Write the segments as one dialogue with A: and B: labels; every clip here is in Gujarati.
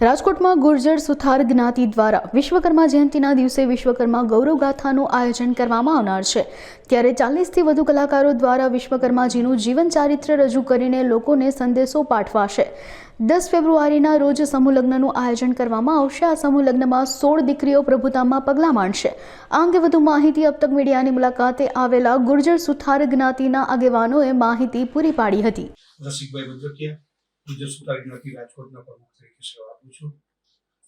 A: રાજકોટમાં ગુર્જર સુથાર જ્ઞાતિ દ્વારા વિશ્વકર્મા જયંતિના દિવસે વિશ્વકર્મા ગૌરવ ગાથાનું આયોજન કરવામાં આવનાર છે. ત્યારે ચાલીસથી વધુ કલાકારો દ્વારા વિશ્વકર્માજીનું જીવન ચારિત્ર રજૂ કરીને લોકોને સંદેશો પાઠવાશે. દસ ફેબ્રુઆરીના રોજ સમૂહલગ્નનું આયોજન કરવામાં આવશે. આ સમૂહલગ્નમાં સોળ દીકરીઓ પ્રભુતામાં પગલાં માંડશે આ અંગે વધુ માહિતી અબતક મીડિયાની મુલાકાતે આવેલા ગુર્જર સુથાર જ્ઞાતિના આગેવાનોએ માહિતી પૂરી પાડી હતી.
B: ગુજર સુતારી નથી રાજકોટના પ્રમુખ તરીકે સેવા આપું છું.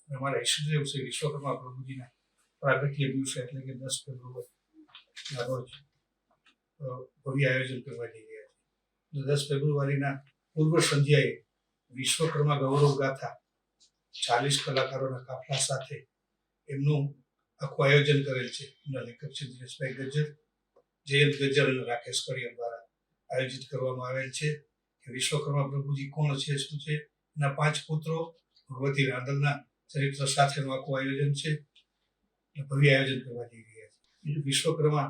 B: અને અમારા ઈષ્ટદેવ શ્રી વિશ્વકર્મા પ્રભુજીના પ્રાગટ્ય દિવસે એટલે કે દસ ફેબ્રુઆરીના રોજ ભવ્ય આયોજન કરવા જઈ રહ્યા છીએ. દસ ફેબ્રુઆરીના પૂર્વ સંધ્યાએ વિશ્વકર્મા ગૌરવ ગાથા ચાલીસ કલાકારોના કાફલા સાથે એમનું આખું આયોજન કરેલ છે. એમના લેખક છે દિનેશભાઈ ગજ્જર, જયંત ગજ્જર અને રાકેશ કડિયા દ્વારા આયોજિત કરવામાં આવેલ છે. કે વિશ્વકર્મા પ્રભુજી કોણ છે, શું છે? એના પાંચ પુત્રો, ભગવતી રાંદલના ચરિત્ર સાથેનું આખું આયોજન છે. ભવ્ય આયોજન કરવા જઈ રહ્યા છે. વિશ્વકર્મા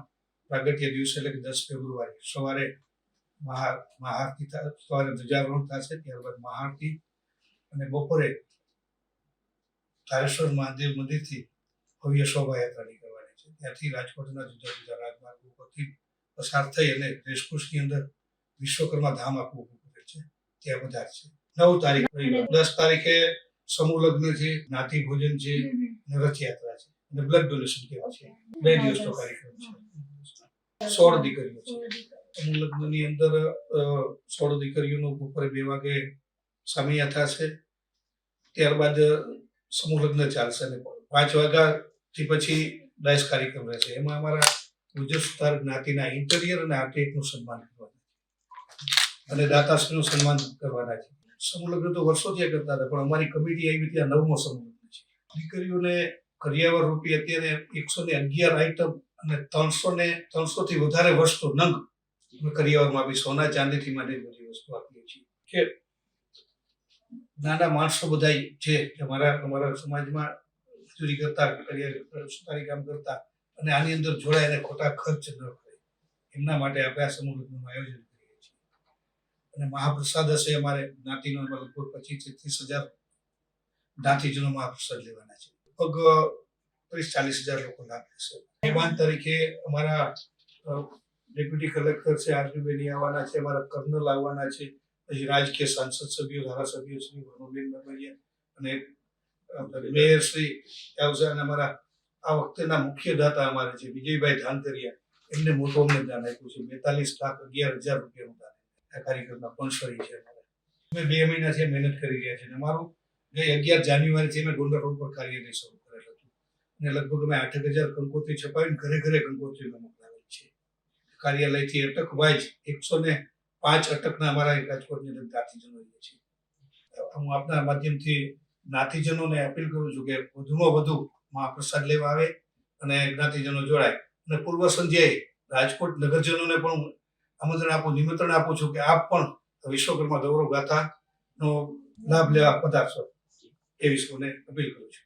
B: પ્રાગટ્ય દિવસે એટલે કે દસ ફેબ્રુઆરી, સવારે મહા, મહાઆરતી સવારે ધ્વજારોહણ થશે, ત્યારબાદ મહાઆરતી અને બપોરે તારેશ્વર મહાદેવ મંદિરથી ભવ્ય શોભાયાત્રા નીકળવાની છે. ત્યાંથી રાજકોટના જુદા જુદા રાજમાર્ગો પરથી પસાર થઈ અને રેસકોર્સની અંદર વિશ્વકર્મા ધામ આખું ત્યાં બધા છે. નવ તારીખ. દસ તારીખે સમૂહ લગ્ન છે જ્ઞાતિ ભોજન છે રથયાત્રા છે. અને બ્લડ ડોનેશન કેવા છે. બે દિવસનો કાર્યક્રમ છે. સોળ દીકરીઓ છે. સમૂહ લગ્નની અંદર સોળ દીકરીઓનું બપોરે બે વાગે સામિયા થશે. ત્યારબાદ સમૂહ લગ્ન ચાલશે અને પાંચ વાગ્યાથી પછી ડાયસ કાર્યક્રમ રહેશે. એમાં અમારા ગુજર સુધાર જ્ઞાતિના ઇન્ટરિયર અને આર્ટિટેક્ટનું સન્માન કરવાનું છે. અને દાતાશ્રીનું સન્માન કરવાના છે. સમૂહ તો વર્ષોથી કરતા હતા, પણ અમારી કમિટી આવી ત્યાં નવમો સમૂહ છે. દીકરીઓને કરિયાવર રૂપી અત્યારે એકસો ને અગિયાર આઈટમ અને ત્રણસો ને ત્રણસો થી વધારે વસ્તુ નંગ અમે કરિયાવરમાં આપી સોના ચાંદીથી માટે બધી વસ્તુ આપીએ છીએ. કે નાના માણસો બધા છે અમારા અમારા સમાજમાં મજૂરી કરતા સુતારી કામ કરતા અને આની અંદર જોડાઈને ખોટા ખર્ચ ન કરે. એમના માટે આપણે આ સમૂહ આયોજન અને મહાપ્રસાદ હશે અમારે જ્ઞાતિનો લગભગ પચીસ ત્રીસ હજાર જ્ઞાતિજનો મહાપ્રસાદ લેવાના છે. લગભગ ત્રીસ ચાલીસ હજાર લોકો લાભ લેશે. મહેમાન તરીકે અમારા ડેપ્યુટી કલેક્ટર છે આરપી આવવાના છે, અમારા કર્નલ આવવાના છે, પછી રાજકીય સાંસદ સભ્યો, ધારાસભ્યો શ્રી ભનુબેન બાબરિયા અને મેયર શ્રી યાવઝા અને અમારા, આ વખતેના મુખ્ય દાતા અમારે છે, વિજયભાઈ ધાનતરિયા એમને મોટો અમને દાન આપ્યું છે. બેતાલીસ લાખ અગિયાર હજાર રૂપિયાનું દાન. આ કાર્યક્રમના સ્પોન્સરી છે અમે બે મહિનાથી છે મહેનત કરી રહ્યા છીએ અમારું ગઈ અગિયાર જાન્યુઆરીથી અમે ગોંડલ રોડ પર કાર્યાલય શરૂ કરેલ હતું. અને લગભગ અમે આઠ હજાર કંકોત્રી છપાવીને ઘરે ઘરે કંકોત્રી અમે મોકલાવેલ છે. કાર્યાલયથી અટક વાઇઝ એકસો ને પાંચ અટકના અમારા રાજકોટની અંદર જ્ઞાતિજનો રહીએ છીએ. હું આપના માધ્યમથી જ્ઞાતિજનોને અપીલ કરું છું કે વધુમાં વધુ મહાપ્રસાદ લેવા આવે અને જ્ઞાતિજનો જોડાય. અને પૂર્વ સંધ્યાએ રાજકોટ નગરજનોને પણ આમંત્રણ આપું, નિમંત્રણ આપું છું કે આપ પણ વિશ્વકર્મા ગૌરવ ગાથાનો લાભ લેવા પધારશો. એવી સૌને અપીલ કરું છું.